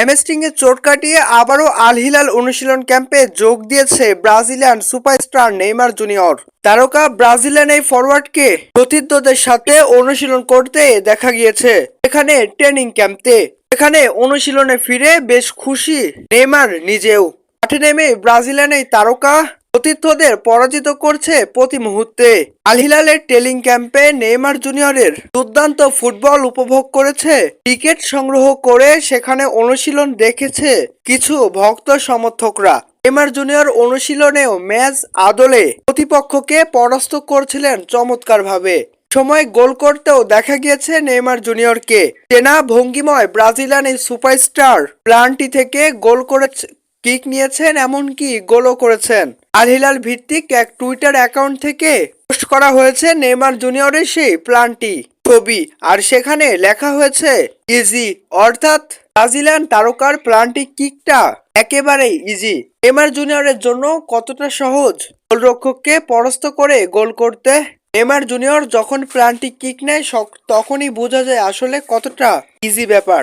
হ্যামস্ট্রিংয়ে চোট কাটিয়ে আবারও আল হিলাল অনুশীলন ক্যাম্পে যোগ দিয়েছে ব্রাজিলিয়ান সুপারস্টার নেইমার জুনিয়র। তারকা ব্রাজিলিয়ান এই ফরওয়ার্ডকে প্রতিদ্বন্দ্বের সাথে অনুশীলন করতে দেখা গিয়েছে এখানে ট্রেনিং ক্যাম্পে। এখানে অনুশীলনে ফিরে বেশ খুশি নেইমার নিজেও। মাঠে নেমে ব্রাজিলিয়ান এই তারকা অতিথ্যদের পরাজিত করছে প্রতি মুহূর্তে। আল হিলালের টেলিং ক্যাম্পে নেইমার জুনিয়রের দুর্দান্ত ফুটবল উপভোগ করেছে। টিকিট সংগ্রহ করে সেখানে অনুশীলন দেখেছে কিছু ভক্ত সমর্থকরা। নেইমার জুনিয়র অনুশীলনেও ম্যাচ আদলে প্রতিপক্ষকে পরাস্ত করছিলেন চমৎকারভাবে। সময় গোল করতেও দেখা গিয়েছে নেইমার জুনিয়রকে। চেনা ভঙ্গিময় ব্রাজিলিয়ান এই সুপারস্টার প্লানটি থেকে গোল করেছে কিক নিয়েছেন এমনকি গোলও করেছেন। আল হিলাল ভিত্তিক এক টুইটার অ্যাকাউন্ট থেকে পোস্ট করা হয়েছে নেইমার জুনিয়রের সেই প্ল্যানটি ছবি, আর সেখানে লেখা হয়েছে, ইজি অর্থাৎ ব্রাজিলিয়ান তারকার প্ল্যানটি কিকটা একেবারেই ইজি। নেইমার জুনিয়রের জন্য কতটা সহজ? গোলরক্ষককে পরাস্ত করে গোল করতে নেইমার জুনিয়র যখন প্ল্যানটি কিক নেয় তখনই বোঝা যায় আসলে কতটা ইজি ব্যাপার।